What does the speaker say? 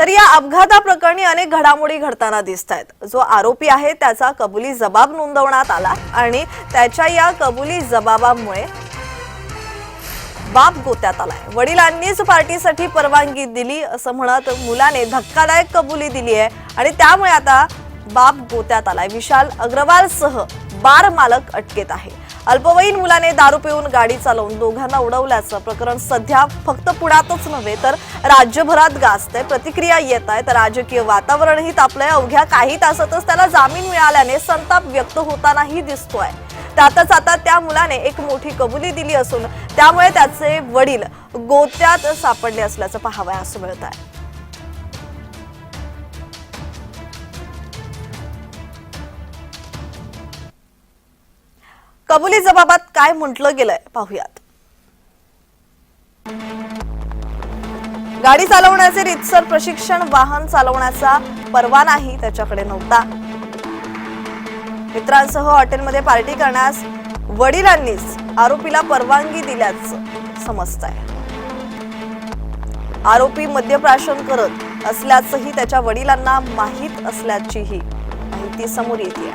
तर या अपघाताप्रकरणी अनेक घडामोडी घडताना दिसत आहेत जो आरोपी आहे त्याचा कबुली जबाब नोंदवण्यात आला आणि त्याच्या या कबुली जबाबामुळे बाप गोत्यात आलाय. वडिलांनीच पार्टीसाठी परवानगी दिली असं म्हणत मुलाने धक्कादायक कबुली दिली आहे आणि त्यामुळे आता बाप गोत्यात आलाय. विशाल अग्रवाल सह बार मालक अटकेत आहे. अल्पवयीन मुलाने दारू पिऊन गाडी चालवून दोघांना उडवल्याचं प्रकरण सध्या फक्त पुण्यातच नव्हे तर राज्यभरात गाजतंय. प्रतिक्रिया येत आहेत. राजकीय वातावरणही तापलंय. अवघ्या काही तासातच त्याला जामीन मिळाल्याने संताप व्यक्त होतानाही दिसतोय. त्यातच आता त्या मुलाने एक मोठी कबुली दिली असून त्यामुळे त्याचे वडील गोत्यात सापडले असल्याचं पाहावयास मिळत आहे कबुली जबाबात काय म्हटलं गेलंय पाहूयात. गाडी चालवण्याचे रितसर प्रशिक्षण वाहन चालवण्याचा परवानाही त्याच्याकडे नव्हता. मित्रांसह हॉटेलमध्ये पार्टी करण्यास वडिलांनीच आरोपीला परवानगी दिल्याचं समजत आहे आरोपी मद्यप्राशन करत असल्याचंही त्याच्या वडिलांना माहीत असल्याचीही माहिती समोर येते